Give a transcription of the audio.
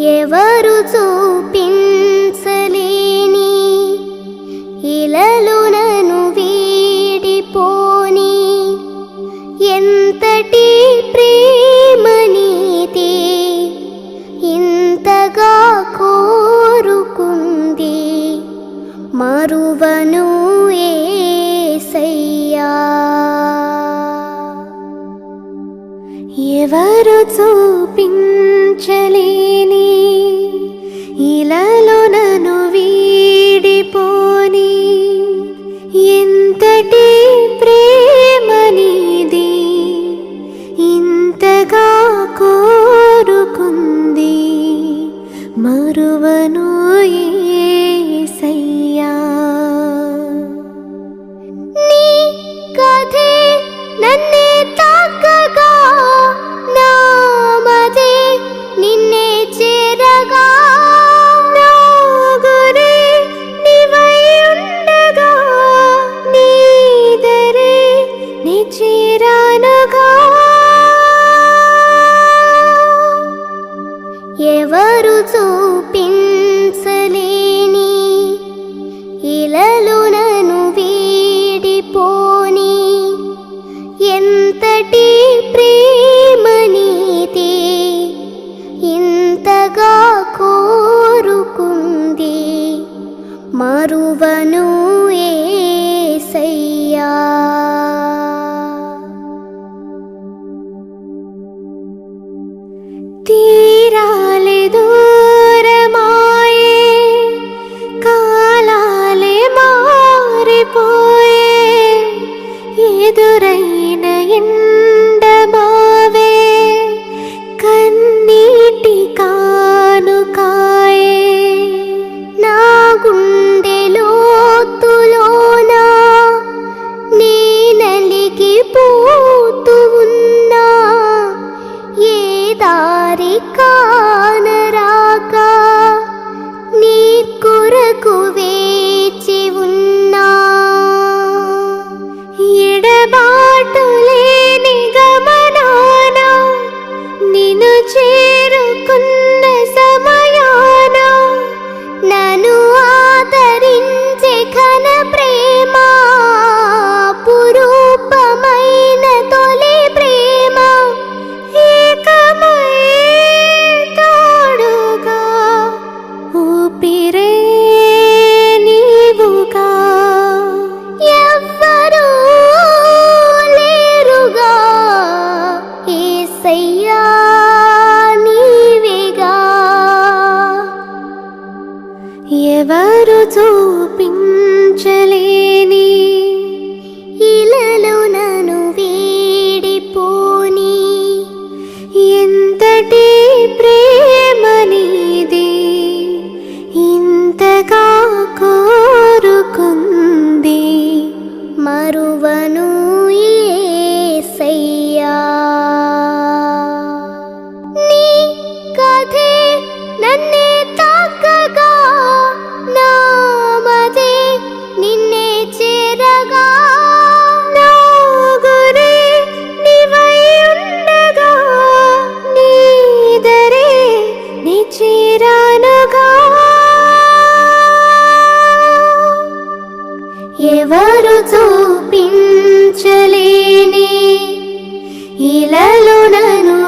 ఎవరు చూపించలేని ఇలలు నను వీడిపోని. ఎంతటి ప్రేమనీతి ఇంతగా కోరుకుంది. మరువను ఎవరు చూపించలేని చూపించలేని ఇలలు నను వీడిపోని. ఎంతటి ప్రేమ నీతి ఇంతగా కోరుకుంది మరువను ಮನೆ ఎవరు చూపించలేని ఇలాలో నను